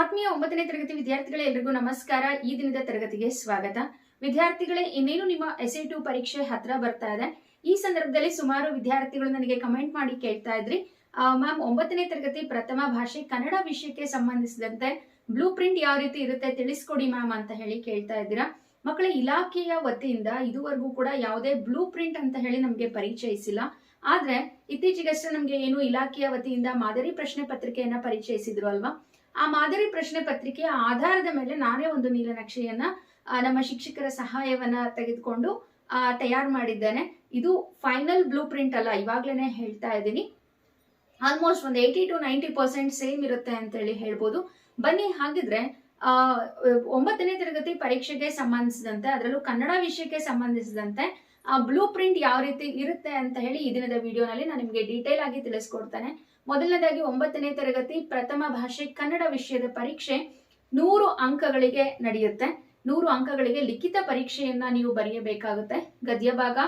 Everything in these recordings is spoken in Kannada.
ಆತ್ಮೀಯ ಒಂಬತ್ತನೇ ತರಗತಿ ವಿದ್ಯಾರ್ಥಿಗಳೇ ಎಲ್ರಿಗೂ ನಮಸ್ಕಾರ. ಈ ದಿನದ ತರಗತಿಗೆ ಸ್ವಾಗತ. ವಿದ್ಯಾರ್ಥಿಗಳೇ, ಇನ್ನೇನು ನಿಮ್ಮ ಎಸ್ ಪರೀಕ್ಷೆ ಹತ್ರ ಬರ್ತಾ ಇದೆ? ಈ ಸಂದರ್ಭದಲ್ಲಿ ಸುಮಾರು ವಿದ್ಯಾರ್ಥಿಗಳು ನನಗೆ ಕಮೆಂಟ್ ಮಾಡಿ ಕೇಳ್ತಾ ಇದ್ರಿ. ಮ್ಯಾಮ್, ಒಂಬತ್ತನೇ ತರಗತಿ ಪ್ರಥಮ ಭಾಷೆ ಕನ್ನಡ ವಿಷಯಕ್ಕೆ ಸಂಬಂಧಿಸಿದಂತೆ ಬ್ಲೂ ಪ್ರಿಂಟ್ ಯಾವ ರೀತಿ ಇರುತ್ತೆ ತಿಳಿಸ್ಕೊಡಿ ಮ್ಯಾಮ್ ಅಂತ ಹೇಳಿ ಕೇಳ್ತಾ ಇದ್ದೀರಾ. ಮಕ್ಕಳ, ಇಲಾಖೆಯ ವತಿಯಿಂದ ಇದುವರೆಗೂ ಕೂಡ ಯಾವುದೇ ಬ್ಲೂ ಪ್ರಿಂಟ್ ಅಂತ ಹೇಳಿ ನಮಗೆ ಪರಿಚಯಿಸಿಲ್ಲ ಆದ್ರೆ ಇತ್ತೀಚೆಗಷ್ಟೇ ನಮಗೆ ಏನು ಇಲಾಖೆಯ ವತಿಯಿಂದ ಮಾದರಿ ಪ್ರಶ್ನೆ ಪತ್ರಿಕೆಯನ್ನ ಪರಿಚಯಿಸಿದ್ರು ಅಲ್ವಾ? ಆ ಮಾದರಿ ಪ್ರಶ್ನೆ ಪತ್ರಿಕೆಯ ಆಧಾರದ ಮೇಲೆ ನಾನೇ ಒಂದು ನೀಲನಕ್ಷೆಯನ್ನ ನಮ್ಮ ಶಿಕ್ಷಕರ ಸಹಾಯವನ್ನ ತೆಗೆದುಕೊಂಡು ತಯಾರು ಮಾಡಿದ್ದೇನೆ. ಇದು ಫೈನಲ್ ಬ್ಲೂ ಪ್ರಿಂಟ್ ಅಲ್ಲ, ಇವಾಗ್ಲೇನೆ ಹೇಳ್ತಾ ಇದ್ದೀನಿ. ಆಲ್ಮೋಸ್ಟ್ ಒಂದು eighty to ninety percent same ಇರುತ್ತೆ ಅಂತ ಹೇಳಿ ಹೇಳ್ಬೋದು. ಬನ್ನಿ, ಹಾಗಿದ್ರೆ ಒಂಬತ್ತನೇ ತರಗತಿ ಪರೀಕ್ಷೆಗೆ ಸಂಬಂಧಿಸಿದಂತೆ, ಅದರಲ್ಲೂ ಕನ್ನಡ ವಿಷಯಕ್ಕೆ ಸಂಬಂಧಿಸಿದಂತೆ, ಆ ಬ್ಲೂ ಪ್ರಿಂಟ್ ಯಾವ ರೀತಿ ಇರುತ್ತೆ ಅಂತ ಹೇಳಿ ಈ ದಿನದ ವಿಡಿಯೋನಲ್ಲಿ ನಾನು ನಿಮಗೆ ಡೀಟೇಲ್ ಆಗಿ ತಿಳಿಸ್ಕೊಡ್ತೇನೆ. ಮೊದಲನೇದಾಗಿ ಒಂಬತ್ತನೇ ತರಗತಿ ಪ್ರಥಮ ಭಾಷೆ ಕನ್ನಡ ವಿಷಯದ ಪರೀಕ್ಷೆ ನೂರು ಅಂಕಗಳಿಗೆ ನಡೆಯುತ್ತೆ. ನೂರು ಅಂಕಗಳಿಗೆ ಲಿಖಿತ ಪರೀಕ್ಷೆಯನ್ನ ನೀವು ಬರೆಯಬೇಕಾಗುತ್ತೆ. ಗದ್ಯ ಭಾಗ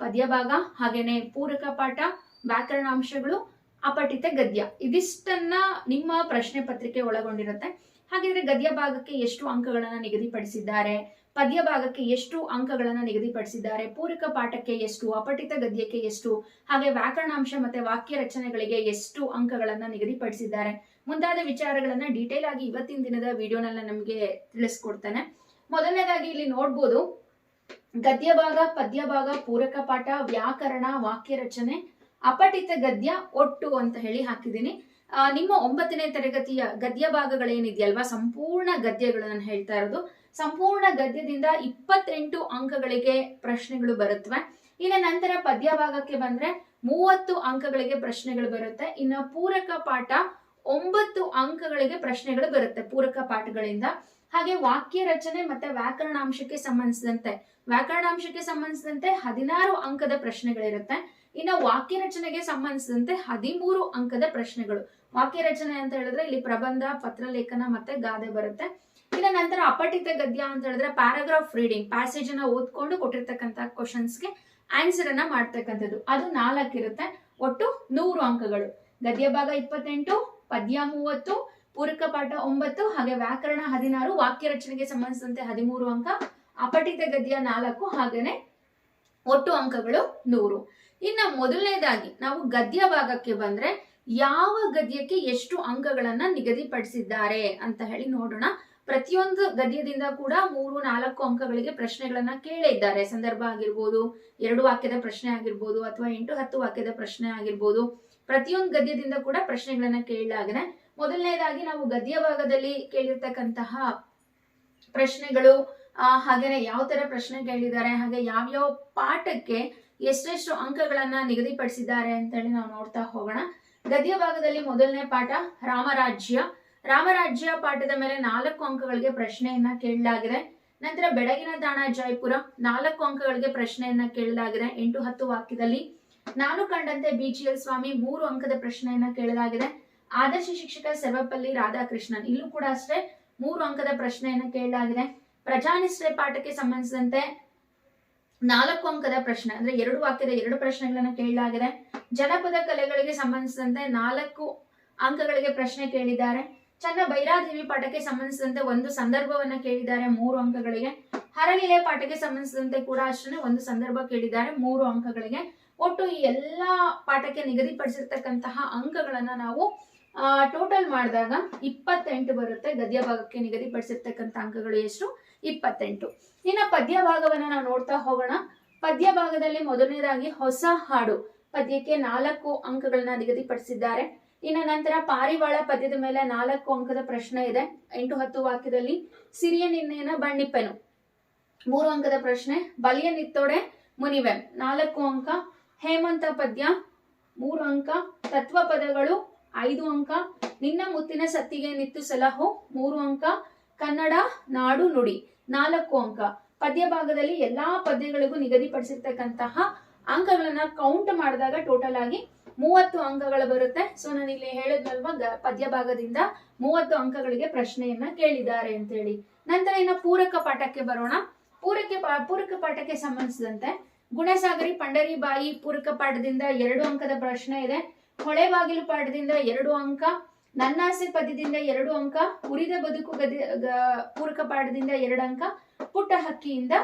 ಪದ್ಯ ಭಾಗ ಹಾಗೇನೆ ಪೂರಕ ಪಾಠ, ವ್ಯಾಕರಣಾಂಶಗಳು, ಅಪಠಿತ ಗದ್ಯ. ಇದಿಷ್ಟನ್ನ ನಿಮ್ಮ ಪ್ರಶ್ನೆ ಪತ್ರಿಕೆ ಒಳಗೊಂಡಿರುತ್ತೆ. ಹಾಗಿದ್ರೆ ಗದ್ಯ ಭಾಗಕ್ಕೆ ಎಷ್ಟು ಅಂಕಗಳನ್ನು ನಿಗದಿಪಡಿಸಿದ್ದಾರೆ? ಪದ್ಯ ಭಾಗಕ್ಕೆ ಎಷ್ಟು ಅಂಕಗಳನ್ನು ನಿಗದಿಪಡಿಸಿದ್ದಾರೆ? ಪೂರಕ ಪಾಠಕ್ಕೆ ಎಷ್ಟು? ಅಪಠಿತ ಗದ್ಯಕ್ಕೆ ಎಷ್ಟು? ಹಾಗೆ ವ್ಯಾಕರಣಾಂಶ ಮತ್ತೆ ವಾಕ್ಯ ರಚನೆಗಳಿಗೆ ಎಷ್ಟು ಅಂಕಗಳನ್ನು ನಿಗದಿಪಡಿಸಿದ್ದಾರೆ? ಮುಂತಾದ ವಿಚಾರಗಳನ್ನ ಡೀಟೇಲ್ ಆಗಿ ಇವತ್ತಿನ ದಿನದ ವಿಡಿಯೋನಲ್ಲಿ ನಮಗೆ ತಿಳಿಸ್ಕೊಡ್ತಾನೆ. ಮೊದಲನೇದಾಗಿ ಇಲ್ಲಿ ನೋಡ್ಬೋದು. ಗದ್ಯ ಭಾಗ, ಪದ್ಯ ಭಾಗ, ಪೂರಕ ಪಾಠ, ವ್ಯಾಕರಣ, ವಾಕ್ಯ ರಚನೆ, ಅಪಠಿತ ಗದ್ಯ, ಒಟ್ಟು ಅಂತ ಹೇಳಿ ಹಾಕಿದ್ದೀನಿ. ನಿಮ್ಮ ಒಂಬತ್ತನೇ ತರಗತಿಯ ಗದ್ಯ ಭಾಗಗಳೇನಿದೆಯಲ್ವಾ? ಸಂಪೂರ್ಣ ಗದ್ಯಗಳು ನಾನು ಹೇಳ್ತಾ ಇರೋದು. ಸಂಪೂರ್ಣ ಗದ್ಯದಿಂದ ಇಪ್ಪತ್ತೆಂಟು ಅಂಕಗಳಿಗೆ ಪ್ರಶ್ನೆಗಳು ಬರುತ್ತವೆ ಇನ್ನು ನಂತರ ಪದ್ಯ ಭಾಗಕ್ಕೆ ಬಂದ್ರೆ ಮೂವತ್ತು ಅಂಕಗಳಿಗೆ ಪ್ರಶ್ನೆಗಳು ಬರುತ್ತೆ. ಇನ್ನು ಪೂರಕ ಪಾಠ ಒಂಬತ್ತು ಅಂಕಗಳಿಗೆ ಪ್ರಶ್ನೆಗಳು ಬರುತ್ತೆ ಪೂರಕ ಪಾಠಗಳಿಂದ. ಹಾಗೆ ವಾಕ್ಯ ರಚನೆ ಮತ್ತೆ ವ್ಯಾಕರಣಾಂಶಕ್ಕೆ ಸಂಬಂಧಿಸಿದಂತೆ. ವ್ಯಾಕರಣಾಂಶಕ್ಕೆ ಸಂಬಂಧಿಸಿದಂತೆ ಹದಿನಾರು ಅಂಕದ ಪ್ರಶ್ನೆಗಳಿರುತ್ತೆ. ಇನ್ನು ವಾಕ್ಯ ರಚನೆಗೆ ಸಂಬಂಧಿಸಿದಂತೆ ಹದಿಮೂರು ಅಂಕದ ಪ್ರಶ್ನೆಗಳು. ವಾಕ್ಯ ರಚನೆ ಅಂತ ಹೇಳಿದ್ರೆ ಇಲ್ಲಿ ಪ್ರಬಂಧ ಪತ್ರ ಲೇಖನ ಮತ್ತೆ ಗಾದೆ ಬರುತ್ತೆ. ಇನ್ನು ನಂತರ ಅಪಠಿತ ಗದ್ಯ ಅಂತ ಹೇಳಿದ್ರೆ ಪ್ಯಾರಾಗ್ರಾಫ್ ರೀಡಿಂಗ್ ಪ್ಯಾಸೇಜ್ ಅನ್ನ ಓದ್ಕೊಂಡು ಕೊಟ್ಟಿರ್ತಕ್ಕಂಥ ಕ್ವಶನ್ಸ್ಗೆ ಆನ್ಸರ್ ಅನ್ನ ಮಾಡ್ತಕ್ಕಂಥದ್ದು. ಅದು ನಾಲ್ಕಿರುತ್ತೆ ಒಟ್ಟು ನೂರು ಅಂಕಗಳು. ಗದ್ಯ ಭಾಗ ಇಪ್ಪತ್ತೆಂಟು, ಪದ್ಯ ಮೂವತ್ತು, ಪೂರಕ ಪಾಠ ಒಂಬತ್ತು, ಹಾಗೆ ವ್ಯಾಕರಣ ಹದಿನಾರು ವಾಕ್ಯ ರಚನೆಗೆ ಸಂಬಂಧಿಸಿದಂತೆ ಹದಿಮೂರು ಅಂಕ, ಅಪಠಿತ ಗದ್ಯ ನಾಲ್ಕು, ಹಾಗೇನೆ ಒಟ್ಟು ಅಂಕಗಳು ನೂರು. ಇನ್ನ ಮೊದಲನೇದಾಗಿ ನಾವು ಗದ್ಯ ಭಾಗಕ್ಕೆ ಬಂದ್ರೆ ಯಾವ ಗದ್ಯಕ್ಕೆ ಎಷ್ಟು ಅಂಕಗಳನ್ನ ನಿಗದಿಪಡಿಸಿದ್ದಾರೆ ಅಂತ ಹೇಳಿ ನೋಡೋಣ. ಪ್ರತಿಯೊಂದು ಗದ್ಯದಿಂದ ಕೂಡ ಮೂರು ನಾಲ್ಕು ಅಂಕಗಳಿಗೆ ಪ್ರಶ್ನೆಗಳನ್ನ ಕೇಳೇ ಇದ್ದಾರೆ. ಸಂದರ್ಭ ಆಗಿರ್ಬೋದು ಎರಡು ವಾಕ್ಯದ ಪ್ರಶ್ನೆ ಆಗಿರ್ಬೋದು ಅಥವಾ ಎಂಟು ಹತ್ತು ವಾಕ್ಯದ ಪ್ರಶ್ನೆ ಆಗಿರ್ಬೋದು. ಪ್ರತಿಯೊಂದು ಗದ್ಯದಿಂದ ಕೂಡ ಪ್ರಶ್ನೆಗಳನ್ನ ಕೇಳಲಾಗಿದೆ ಮೊದಲನೇದಾಗಿ ನಾವು ಗದ್ಯ ಭಾಗದಲ್ಲಿ ಕೇಳಿರ್ತಕ್ಕಂತಹ ಪ್ರಶ್ನೆಗಳು ಆ, ಹಾಗೇನೆ ಯಾವ ತರ ಪ್ರಶ್ನೆ ಕೇಳಿದ್ದಾರೆ ಹಾಗೆ ಯಾವ್ಯಾವ ಪಾಠಕ್ಕೆ ಎಷ್ಟೆಷ್ಟು ಅಂಕಗಳನ್ನ ನಿಗದಿಪಡಿಸಿದ್ದಾರೆ ಅಂತ ಹೇಳಿ ನಾವು ನೋಡ್ತಾ ಹೋಗೋಣ. ಗದ್ಯ ಭಾಗದಲ್ಲಿ ಮೊದಲನೇ ಪಾಠ ರಾಮರಾಜ್ಯ. ರಾಮರಾಜ್ಯ ಪಾಠದ ಮೇಲೆ ನಾಲ್ಕು ಅಂಕಗಳಿಗೆ ಪ್ರಶ್ನೆಯನ್ನ ಕೇಳಲಾಗಿದೆ. ನಂತರ ಬೆಳಗಿನ ದಾಣ ಜಯಪುರ, ನಾಲ್ಕು ಅಂಕಗಳಿಗೆ ಪ್ರಶ್ನೆಯನ್ನ ಕೇಳಲಾಗಿದೆ ಎಂಟು ಹತ್ತು ವಾಕ್ಯದಲ್ಲಿ. ನಾನು ಕಂಡಂತೆ ಬಿಜಿಎಲ್ ಸ್ವಾಮಿ ಮೂರು ಅಂಕದ ಪ್ರಶ್ನೆಯನ್ನ ಕೇಳಲಾಗಿದೆ. ಆದರ್ಶ ಶಿಕ್ಷಕ ಸರ್ವಪಲ್ಲಿ ರಾಧಾಕೃಷ್ಣನ್, ಇಲ್ಲೂ ಕೂಡ ಅಷ್ಟೇ ಮೂರು ಅಂಕದ ಪ್ರಶ್ನೆಯನ್ನ ಕೇಳಲಾಗಿದೆ. ಪ್ರಜಾನಿಷ್ಠೆ ಪಾಠಕ್ಕೆ ಸಂಬಂಧಿಸಿದಂತೆ ನಾಲ್ಕು ಅಂಕದ ಪ್ರಶ್ನೆ, ಅಂದ್ರೆ ಎರಡು ವಾಕ್ಯದ ಎರಡು ಪ್ರಶ್ನೆಗಳನ್ನ ಕೇಳಲಾಗಿದೆ. ಜನಪದ ಕಲೆಗಳಿಗೆ ಸಂಬಂಧಿಸಿದಂತೆ ನಾಲ್ಕು ಅಂಕಗಳಿಗೆ ಪ್ರಶ್ನೆ ಕೇಳಿದ್ದಾರೆ. ಚನ್ನ ಭೈರಾದೇವಿ ಪಾಠಕ್ಕೆ ಸಂಬಂಧಿಸಿದಂತೆ ಒಂದು ಸಂದರ್ಭವನ್ನ ಕೇಳಿದ್ದಾರೆ ಮೂರು ಅಂಕಗಳಿಗೆ. ಹರಳಿಲೆ ಪಾಠಕ್ಕೆ ಸಂಬಂಧಿಸಿದಂತೆ ಕೂಡ ಅಷ್ಟೇ ಒಂದು ಸಂದರ್ಭ ಕೇಳಿದ್ದಾರೆ ಮೂರು ಅಂಕಗಳಿಗೆ. ಒಟ್ಟು ಈ ಎಲ್ಲಾ ಪಾಠಕ್ಕೆ ನಿಗದಿಪಡಿಸಿರ್ತಕ್ಕಂತಹ ಅಂಕಗಳನ್ನ ನಾವು ಟೋಟಲ್ ಮಾಡಿದಾಗ ಇಪ್ಪತ್ತೆಂಟು ಬರುತ್ತೆ. ಗದ್ಯ ಭಾಗಕ್ಕೆ ನಿಗದಿಪಡಿಸಿರ್ತಕ್ಕಂಥ ಅಂಕಗಳು ಎಷ್ಟು? ಇಪ್ಪತ್ತೆಂಟು. ಇನ್ನು ಪದ್ಯ ಭಾಗವನ್ನ ನಾವು ನೋಡ್ತಾ ಹೋಗೋಣ. ಪದ್ಯ ಭಾಗದಲ್ಲಿ ಮೊದಲನೇದಾಗಿ ಹೊಸ ಹಾಡು. ಪದ್ಯಕ್ಕೆ ನಾಲ್ಕು ಅಂಕಗಳನ್ನ ನಿಗದಿಪಡಿಸಿದ್ದಾರೆ. ಇನ್ನು ನಂತರ ಪಾರಿವಾಳ ಪದ್ಯದ ಮೇಲೆ ನಾಲ್ಕು ಅಂಕದ ಪ್ರಶ್ನೆ ಇದೆ. ಎಂಟು ಹತ್ತು ವಾಕ್ಯದಲ್ಲಿ ಸಿರಿಯ ನಿನ್ನೆಯನ್ನ ಬಣ್ಣಿಪ್ಪೆನು. ಮೂರು ಅಂಕದ ಪ್ರಶ್ನೆ, ಬಲಿಯ ನಿತ್ತೋಡೆ ಮುನಿವೆ. ನಾಲ್ಕು ಅಂಕ, ಹೇಮಂತ ಪದ್ಯ. ಮೂರು ಅಂಕ, ತತ್ವ ಪದಗಳು. ಐದು ಅಂಕ. ನಿನ್ನ ಮುತ್ತಿನ ಸತ್ತಿಗೆ ನಿತ್ತು ಸಲಹು. ಮೂರು ಅಂಕ. ಕನ್ನಡ, ನಾಡು, ನುಡಿ. ನಾಲ್ಕು ಅಂಕ. ಪದ್ಯ ಭಾಗದಲ್ಲಿ ಎಲ್ಲಾ ಪದ್ಯಗಳಿಗೂ ನಿಗದಿಪಡಿಸಿರ್ತಕ್ಕಂತಹ ಅಂಕಗಳನ್ನ ಕೌಂಟ್ ಮಾಡಿದಾಗ ಟೋಟಲ್ ಆಗಿ ಮೂವತ್ತು ಅಂಕಗಳು ಬರುತ್ತೆ. ಸೊ ನಾನು ಇಲ್ಲಿ ಹೇಳಿದ್ನಲ್ವಾ ಪದ್ಯ ಭಾಗದಿಂದ ಮೂವತ್ತು ಅಂಕಗಳಿಗೆ ಪ್ರಶ್ನೆಯನ್ನ ಕೇಳಿದ್ದಾರೆ ಅಂತ ಹೇಳಿ ನಂತರ ಇನ್ನು ಪೂರಕ ಪಾಠಕ್ಕೆ ಬರೋಣ. ಪೂರಕ ಪೂರಕ ಪಾಠಕ್ಕೆ ಸಂಬಂಧಿಸಿದಂತೆ ಗುಣಸಾಗರಿ, ಪಂಡರಿ, ಬಾಯಿ ಪೂರಕ ಪಾಠದಿಂದ ಎರಡು ಅಂಕದ ಪ್ರಶ್ನೆ ಇದೆ. ಹೊಳೆ ಬಾಗಿಲು ಪಾಠದಿಂದ ಎರಡು ಅಂಕ, ನನ್ನಾಸೆ ಪದ್ಯದಿಂದ ಎರಡು ಅಂಕ, ಉರಿದ ಬದುಕು ಗದಿ ಪೂರಕ ಪಾಠದಿಂದ ಎರಡು ಅಂಕ, ಪುಟ್ಟ ಹಕ್ಕಿಯಿಂದ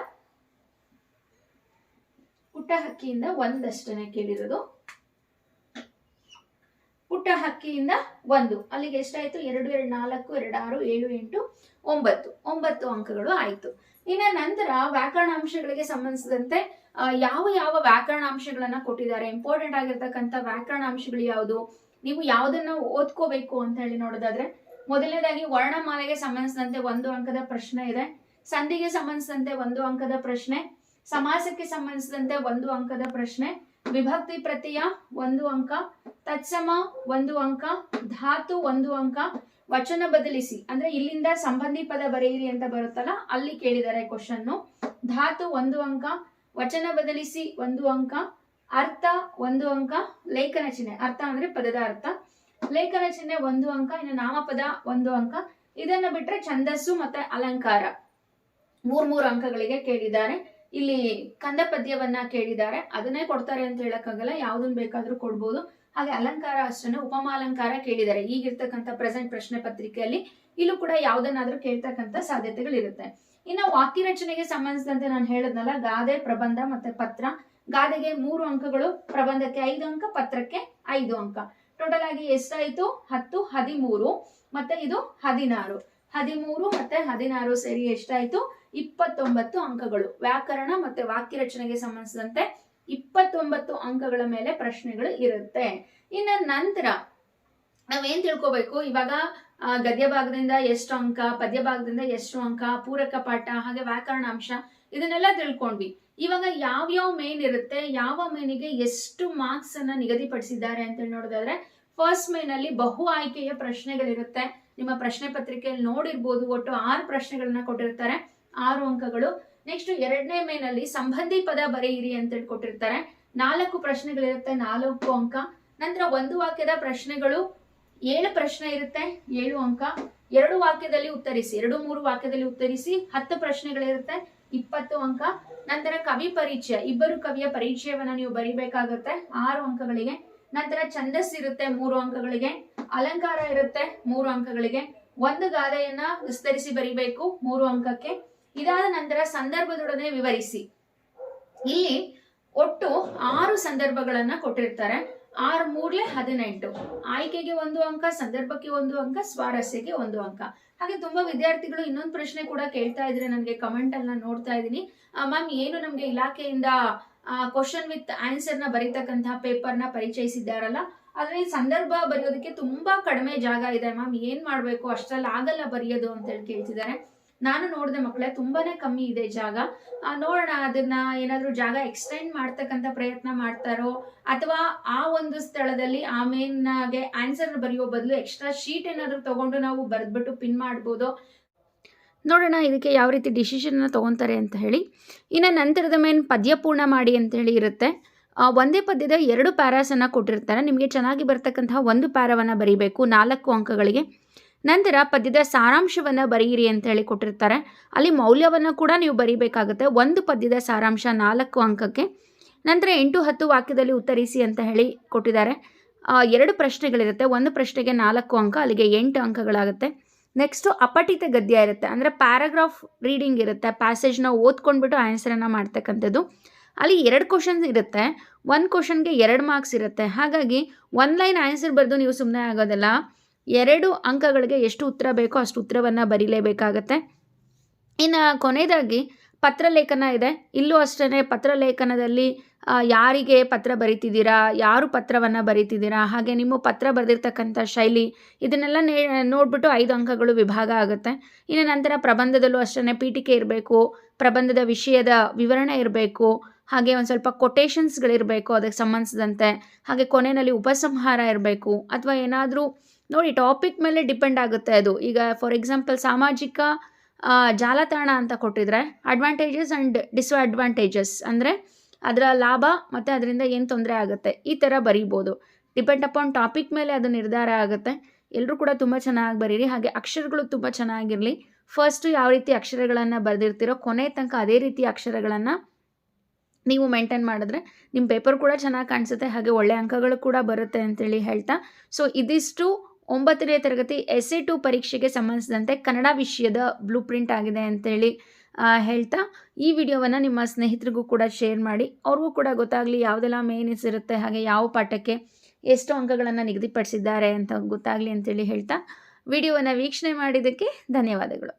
ಪುಟ್ಟ ಹಕ್ಕಿಯಿಂದ ಒಂದಷ್ಟನೇ ಕೇಳಿರೋದು. ಪುಟ್ಟ ಹಕ್ಕಿಯಿಂದ ಒಂದು. ಅಲ್ಲಿಗೆ ಎಷ್ಟಾಯ್ತು? ಎರಡು ಎರಡು, ನಾಲ್ಕು, ಎರಡು, ಆರು, ಏಳು, ಎಂಟು, ಒಂಬತ್ತು. ಒಂಬತ್ತು ಅಂಕಗಳು ಆಯ್ತು. ಇನ್ನ ನಂತರ ವ್ಯಾಕರಣಾಂಶಗಳಿಗೆ ಸಂಬಂಧಿಸಿದಂತೆ ಯಾವ ಯಾವ ವ್ಯಾಕರಣಾಂಶಗಳನ್ನ ಕೊಟ್ಟಿದ್ದಾರೆ? ಇಂಪಾರ್ಟೆಂಟ್ ಆಗಿರ್ತಕ್ಕಂಥ ವ್ಯಾಕರಣಾಂಶಗಳು ಯಾವುದು? ನೀವು ಯಾವ್ದನ್ನ ಓದ್ಕೋಬೇಕು ಅಂತ ಹೇಳಿ ನೋಡೋದಾದ್ರೆ, ಮೊದಲನೇದಾಗಿ ವರ್ಣಮಾಲೆಗೆ ಸಂಬಂಧಿಸಿದಂತೆ ಒಂದು ಅಂಕದ ಪ್ರಶ್ನೆ ಇದೆ. ಸಂಧಿಗೆ ಸಂಬಂಧಿಸಿದಂತೆ ಒಂದು ಅಂಕದ ಪ್ರಶ್ನೆ. ಸಮಾಸಕ್ಕೆ ಸಂಬಂಧಿಸಿದಂತೆ ಒಂದು ಅಂಕದ ಪ್ರಶ್ನೆ. ವಿಭಕ್ತಿ ಪ್ರತ್ಯಯ ಒಂದು ಅಂಕ, ತತ್ಸಮ ಒಂದು ಅಂಕ, ಧಾತು ಒಂದು ಅಂಕ. ವಚನ ಬದಲಿಸಿ, ಅಂದ್ರೆ ಇಲ್ಲಿಂದ ಸಂಬಂಧಿ ಪದ ಬರೆಯಿರಿ ಅಂತ ಬರುತ್ತಲ್ಲ, ಅಲ್ಲಿ ಕೇಳಿದ್ದಾರೆ ಕ್ವಶನ್ ಧಾತು ಒಂದು ಅಂಕ, ವಚನ ಬದಲಿಸಿ ಒಂದು ಅಂಕ, ಅರ್ಥ ಒಂದು ಅಂಕ, ಲೇಖನ ಚಿಹ್ನೆ. ಅರ್ಥ ಅಂದ್ರೆ ಪದದ ಅರ್ಥ. ಲೇಖನ ಚಿಹ್ನೆ ಒಂದು ಅಂಕ, ಇನ್ನು ನಾಮಪದ ಒಂದು ಅಂಕ. ಇದನ್ನ ಬಿಟ್ರೆ ಛಂದಸ್ಸು ಮತ್ತೆ ಅಲಂಕಾರ. ಮೂರ್ ಮೂರು ಅಂಕಗಳಿಗೆ ಕೇಳಿದ್ದಾರೆ. ಇಲ್ಲಿ ಕಂದ ಪದ್ಯವನ್ನ ಕೇಳಿದ್ದಾರೆ. ಅದನ್ನೇ ಕೊಡ್ತಾರೆ ಅಂತ ಹೇಳಕ್ಕಾಗಲ್ಲ. ಯಾವ್ದನ್ ಬೇಕಾದ್ರೂ ಕೊಡ್ಬೋದು. ಹಾಗೆ ಅಲಂಕಾರ ಅಷ್ಟೇ ಉಪಮಾಲಂಕಾರ ಕೇಳಿದ್ದಾರೆ. ಈಗಿರ್ತಕ್ಕಂಥ ಪ್ರೆಸೆಂಟ್ ಪ್ರಶ್ನೆ ಪತ್ರಿಕೆಯಲ್ಲಿ ಇಲ್ಲೂ ಕೂಡ ಯಾವ್ದನ್ನಾದ್ರೂ ಕೇಳ್ತಕ್ಕಂಥ ಸಾಧ್ಯತೆಗಳಿರುತ್ತೆ. ಇನ್ನು ವಾಕ್ಯ ರಚನೆಗೆ ಸಂಬಂಧಿಸಿದಂತೆ ನಾನು ಹೇಳದ್ನಲ್ಲ, ಗಾದೆ, ಪ್ರಬಂಧ ಮತ್ತೆ ಪತ್ರ. ಗಾದೆಗೆ ಮೂರು ಅಂಕಗಳು, ಪ್ರಬಂಧಕ್ಕೆ ಐದು ಅಂಕ, ಪತ್ರಕ್ಕೆ ಐದು ಅಂಕ. ಟೋಟಲ್ ಆಗಿ ಎಷ್ಟಾಯ್ತು? ಹತ್ತು, ಹದಿಮೂರು. ಮತ್ತೆ ಇದು ಹದಿನಾರು. ಹದಿಮೂರು ಮತ್ತೆ ಹದಿನಾರು ಸೇರಿ ಎಷ್ಟಾಯ್ತು? ಇಪ್ಪತ್ತೊಂಬತ್ತು ಅಂಕಗಳು. ವ್ಯಾಕರಣ ಮತ್ತೆ ವಾಕ್ಯ ರಚನೆಗೆ ಸಂಬಂಧಿಸಿದಂತೆ ಇಪ್ಪತ್ತೊಂಬತ್ತು ಅಂಕಗಳ ಮೇಲೆ ಪ್ರಶ್ನೆಗಳು ಇರುತ್ತೆ. ಇನ್ನ ನಂತರ ನಾವೇನ್ ತಿಳ್ಕೊಬೇಕು? ಇವಾಗ ಗದ್ಯ ಭಾಗದಿಂದ ಎಷ್ಟು ಅಂಕ, ಪದ್ಯ ಭಾಗದಿಂದ ಎಷ್ಟು ಅಂಕ, ಪೂರಕ ಪಾಠ, ಹಾಗೆ ವ್ಯಾಕರಣ ಅಂಶ ಇದನ್ನೆಲ್ಲ ತಿಳ್ಕೊಂಡ್ವಿ. ಇವಾಗ ಯಾವ್ಯಾವ ಮೇನ್ ಇರುತ್ತೆ? ಯಾವ ಮೇನಿಗೆ ಎಷ್ಟು ಮಾರ್ಕ್ಸ್ ಅನ್ನ ನಿಗದಿಪಡಿಸಿದ್ದಾರೆ ಅಂತ ಹೇಳಿ ನೋಡೋದಾದ್ರೆ ಫಸ್ಟ್ ಮೇನ್ ಅಲ್ಲಿ ಬಹು ಆಯ್ಕೆಯ ಪ್ರಶ್ನೆಗಳಿರುತ್ತೆ. ನಿಮ್ಮ ಪ್ರಶ್ನೆ ಪತ್ರಿಕೆಯಲ್ಲಿ ನೋಡಿರ್ಬೋದು, ಒಟ್ಟು ಆರು ಪ್ರಶ್ನೆಗಳನ್ನ ಕೊಟ್ಟಿರ್ತಾರೆ, ಆರು ಅಂಕಗಳು. ನೆಕ್ಸ್ಟ್ ಎರಡನೇ ಮೇನಲ್ಲಿ ಸಂಬಂಧಿ ಪದ ಬರೆಯಿರಿ ಅಂತ ಹೇಳಿ ಕೊಟ್ಟಿರ್ತಾರೆ ನಾಲ್ಕು ಪ್ರಶ್ನೆಗಳಿರುತ್ತೆ, ನಾಲ್ಕು ಅಂಕ. ನಂತರ ಒಂದು ವಾಕ್ಯದ ಪ್ರಶ್ನೆಗಳು, ಏಳು ಪ್ರಶ್ನೆ ಇರುತ್ತೆ, ಏಳು ಅಂಕ. ಎರಡು ವಾಕ್ಯದಲ್ಲಿ ಉತ್ತರಿಸಿ, ಎರಡು ಮೂರು ವಾಕ್ಯದಲ್ಲಿ ಉತ್ತರಿಸಿ, ಹತ್ತು ಪ್ರಶ್ನೆಗಳಿರುತ್ತೆ, ಇಪ್ಪತ್ತು ಅಂಕ. ನಂತರ ಕವಿ ಪರಿಚಯ, ಇಬ್ಬರು ಕವಿಯ ಪರಿಚಯವನ್ನ ನೀವು ಬರಿಬೇಕಾಗುತ್ತೆ, ಆರು ಅಂಕಗಳಿಗೆ. ನಂತರ ಛಂದಸ್ ಇರುತ್ತೆ ಮೂರು ಅಂಕಗಳಿಗೆ, ಅಲಂಕಾರ ಇರುತ್ತೆ ಮೂರು ಅಂಕಗಳಿಗೆ. ಒಂದು ಗಾದೆಯನ್ನ ವಿಸ್ತರಿಸಿ ಬರಿಬೇಕು ಮೂರು ಅಂಕಕ್ಕೆ. ಇದಾದ ನಂತರ ಸಂದರ್ಭದೊಡನೆ ವಿವರಿಸಿ. ಇಲ್ಲಿ ಒಟ್ಟು ಆರು ಸಂದರ್ಭಗಳನ್ನ ಕೊಟ್ಟಿರ್ತಾರೆ. ಆರು ಮೂರ್ಲೆ ಹದಿನೆಂಟು. ಆಯ್ಕೆಗೆ ಒಂದು ಅಂಕ, ಸಂದರ್ಭಕ್ಕೆ ಒಂದು ಅಂಕ, ಸ್ವಾರಸ್ಯಕ್ಕೆ ಒಂದು ಅಂಕ. ಹಾಗೆ ತುಂಬಾ ವಿದ್ಯಾರ್ಥಿಗಳು ಇನ್ನೊಂದು ಪ್ರಶ್ನೆ ಕೂಡ ಕೇಳ್ತಾ ಇದ್ರೆ ನನಗೆ ಕಮೆಂಟ್ ಅಲ್ಲಿ ನೋಡ್ತಾ ಇದ್ದೀನಿ ಮ್ಯಾಮ್ ಏನು ನಮ್ಗೆ ಇಲಾಖೆಯಿಂದ ಕ್ವಶನ್ ವಿತ್ ಆನ್ಸರ್ನ ಬರೀತಕ್ಕಂತಹ ಪೇಪರ್ನ ಪರಿಚಯಿಸಿದ್ದಾರಲ್ಲ? ಈ ಸಂದರ್ಭ ಬರೆಯೋದಕ್ಕೆ ತುಂಬಾ ಕಡಿಮೆ ಜಾಗ ಇದೆ ಮ್ಯಾಮ್ ಏನ್ ಮಾಡ್ಬೇಕು? ಅಷ್ಟ್ರಲ್ಲಿ ಆಗಲ್ಲ ಬರೆಯೋದು ಅಂತ ಹೇಳಿ ಕೇಳ್ತಿದ್ದಾರೆ. ನಾನು ನೋಡಿದೆ ಮಕ್ಕಳೇ, ತುಂಬಾನೇ ಕಮ್ಮಿ ಇದೆ ಜಾಗ. ನೋಡೋಣ, ಅದನ್ನ ಏನಾದ್ರೂ ಜಾಗ ಎಕ್ಸ್ಟೆಂಡ್ ಮಾಡ್ತಕ್ಕಂಥ ಪ್ರಯತ್ನ ಮಾಡ್ತಾರೋ? ಅಥವಾ ಆ ಒಂದು ಸ್ಥಳದಲ್ಲಿ ಆ ಮೇನ್ಗೆ ಆನ್ಸರ್ ಬರೆಯೋ ಬದಲು ಎಕ್ಸ್ಟ್ರಾ ಶೀಟ್ ಏನಾದರೂ ತಗೊಂಡು ನಾವು ಬರೆದ್ಬಿಟ್ಟು ಪಿನ್ ಮಾಡ್ಬೋದು? ನೋಡೋಣ ಇದಕ್ಕೆ ಯಾವ ರೀತಿ ಡಿಸಿಷನ್ನ ತೊಗೊತಾರೆ ಅಂತ ಹೇಳಿ. ಇನ್ನು ನಂತರದ ಮೇನ್ ಪದ್ಯ ಪೂರ್ಣ ಮಾಡಿ ಅಂತ ಹೇಳಿ ಇರುತ್ತೆ. ಒಂದೇ ಪದ್ಯದ ಎರಡು ಪ್ಯಾರಾಸನ್ನು ಕೊಟ್ಟಿರ್ತಾರೆ. ನಿಮಗೆ ಚೆನ್ನಾಗಿ ಬರ್ತಕ್ಕಂತಹ ಒಂದು ಪ್ಯಾರವನ್ನು ಬರೀಬೇಕು, ನಾಲ್ಕು ಅಂಕಗಳಿಗೆ. ನಂತರ ಪದ್ಯದ ಸಾರಾಂಶವನ್ನು ಬರೆಯಿರಿ ಅಂತ ಹೇಳಿ ಕೊಟ್ಟಿರ್ತಾರೆ. ಅಲ್ಲಿ ಮೌಲ್ಯವನ್ನು ಕೂಡ ನೀವು ಬರೀಬೇಕಾಗುತ್ತೆ. ಒಂದು ಪದ್ಯದ ಸಾರಾಂಶ ನಾಲ್ಕು ಅಂಕಕ್ಕೆ. ನಂತರ ಎಂಟು, ಹತ್ತು ವಾಕ್ಯದಲ್ಲಿ ಉತ್ತರಿಸಿ ಅಂತ ಹೇಳಿ ಕೊಟ್ಟಿದ್ದಾರೆ. ಎರಡು ಪ್ರಶ್ನೆಗಳಿರುತ್ತೆ. ಒಂದು ಪ್ರಶ್ನೆಗೆ ನಾಲ್ಕು ಅಂಕ, ಅಲ್ಲಿಗೆ ಎಂಟು ಅಂಕಗಳಾಗುತ್ತೆ. ನೆಕ್ಸ್ಟು ಅಪಠಿತ ಗದ್ಯ ಇರುತ್ತೆ. ಅಂದರೆ ಪ್ಯಾರಾಗ್ರಾಫ್ ರೀಡಿಂಗ್ ಇರುತ್ತೆ. ಪ್ಯಾಸೇಜ್ನ ಓದ್ಕೊಂಡ್ಬಿಟ್ಟು ಆನ್ಸರನ್ನು ಮಾಡ್ತಕ್ಕಂಥದ್ದು. ಅಲ್ಲಿ ಎರಡು ಕ್ವಶನ್ಸ್ ಇರುತ್ತೆ. ಒಂದು ಕ್ವಶನ್ಗೆ ಎರಡು ಮಾರ್ಕ್ಸ್ ಇರುತ್ತೆ. ಹಾಗಾಗಿ ಒನ್ ಲೈನ್ ಆನ್ಸರ್ ಬರೆದು ನೀವು ಸುಮ್ಮನೆ ಆಗೋದಲ್ಲ. ಎರಡು ಅಂಕಗಳಿಗೆ ಎಷ್ಟು ಉತ್ತರ ಬೇಕೋ ಅಷ್ಟು ಉತ್ತರವನ್ನು ಬರೀಲೇಬೇಕಾಗತ್ತೆ. ಇನ್ನು ಕೊನೆಯದಾಗಿ ಪತ್ರಲೇಖನ ಇದೆ. ಇಲ್ಲೂ ಅಷ್ಟೇ ಪತ್ರಲೇಖನದಲ್ಲಿ ಯಾರಿಗೆ ಪತ್ರ ಬರಿತಿದ್ದೀರಾ? ಯಾರು ಪತ್ರವನ್ನು ಬರಿತಿದ್ದೀರಾ? ಹಾಗೆ ನಿಮ್ಮ ಪತ್ರ ಬರೆದಿರ್ತಕ್ಕಂಥ ಶೈಲಿ ಇದನ್ನೆಲ್ಲ ನೇ, ನೋಡ್ಬಿಟ್ಟು ಐದು ಅಂಕಗಳು ವಿಭಾಗ ಆಗುತ್ತೆ. ಇನ್ನು ನಂತರ ಪ್ರಬಂಧದಲ್ಲೂ ಅಷ್ಟೇ ಪೀಠಿಕೆ ಇರಬೇಕು, ಪ್ರಬಂಧದ ವಿಷಯದ ವಿವರಣೆ ಇರಬೇಕು, ಹಾಗೆ ಒಂದು ಸ್ವಲ್ಪ ಕೊಟೇಶನ್ಸ್ಗಳಿರಬೇಕು ಅದಕ್ಕೆ ಸಂಬಂಧಿಸಿದಂತೆ, ಹಾಗೆ ಕೊನೆಯಲ್ಲಿ ಉಪಸಂಹಾರ ಇರಬೇಕು, ಅಥವಾ ಏನಾದರೂ ನೋಡಿ ಟಾಪಿಕ್ ಮೇಲೆ ಡಿಪೆಂಡ್ ಆಗುತ್ತೆ ಅದು. ಈಗ ಫಾರ್ ಎಕ್ಸಾಂಪಲ್ ಸಾಮಾಜಿಕ ಜಾಲತಾಣ ಅಂತ ಕೊಟ್ಟಿದ್ರೆ ಅಡ್ವಾಂಟೇಜಸ್ ಆ್ಯಂಡ್ ಡಿಸ್ಅಡ್ವಾಂಟೇಜಸ್ ಅಂದರೆ ಅದರ ಲಾಭ ಮತ್ತು ಅದರಿಂದ ಏನು ತೊಂದರೆ ಆಗುತ್ತೆ? ಈ ಥರ ಬರೀಬೋದು. ಡಿಪೆಂಡ್ ಅಪಾನ್ ಟಾಪಿಕ್ ಮೇಲೆ ಅದು ನಿರ್ಧಾರ ಆಗುತ್ತೆ. ಎಲ್ಲರೂ ಕೂಡ ತುಂಬ ಚೆನ್ನಾಗಿ ಬರೀರಿ. ಹಾಗೆ ಅಕ್ಷರಗಳು ತುಂಬ ಚೆನ್ನಾಗಿರಲಿ. ಫಸ್ಟು ಯಾವ ರೀತಿ ಅಕ್ಷರಗಳನ್ನು ಬರೆದಿರ್ತೀರೋ ಕೊನೆ ತನಕ ಅದೇ ರೀತಿ ಅಕ್ಷರಗಳನ್ನು ನೀವು ಮೇಂಟೈನ್ ಮಾಡಿದ್ರೆ ನಿಮ್ಮ ಪೇಪರ್ ಕೂಡ ಚೆನ್ನಾಗಿ ಕಾಣಿಸುತ್ತೆ. ಹಾಗೆ ಒಳ್ಳೆ ಅಂಕಗಳು ಕೂಡ ಬರುತ್ತೆ ಅಂತೇಳಿ ಹೇಳ್ತಾ. ಸೊ ಇದಿಷ್ಟು ಒಂಬತ್ತನೇ ತರಗತಿ ಎಸ್ ಎ ಟು ಪರೀಕ್ಷೆಗೆ ಸಂಬಂಧಿಸಿದಂತೆ ಕನ್ನಡ ವಿಷಯದ ಬ್ಲೂ ಪ್ರಿಂಟ್ ಆಗಿದೆ ಅಂತೇಳಿ ಹೇಳ್ತಾ ಈ ವಿಡಿಯೋವನ್ನು ನಿಮ್ಮ ಸ್ನೇಹಿತರಿಗೂ ಕೂಡ ಶೇರ್ ಮಾಡಿ. ಅವ್ರಿಗೂ ಕೂಡ ಗೊತ್ತಾಗಲಿ ಯಾವುದೆಲ್ಲ ಮೇನಿಸ್ ಇರುತ್ತೆ, ಹಾಗೆ ಯಾವ ಪಾಠಕ್ಕೆ ಎಷ್ಟು ಅಂಕಗಳನ್ನು ನಿಗದಿಪಡಿಸಿದ್ದಾರೆ ಅಂತ ಗೊತ್ತಾಗಲಿ ಅಂತೇಳಿ ಹೇಳ್ತಾ. ವಿಡಿಯೋವನ್ನು ವೀಕ್ಷಣೆ ಮಾಡಿದ್ದಕ್ಕೆ ಧನ್ಯವಾದಗಳು.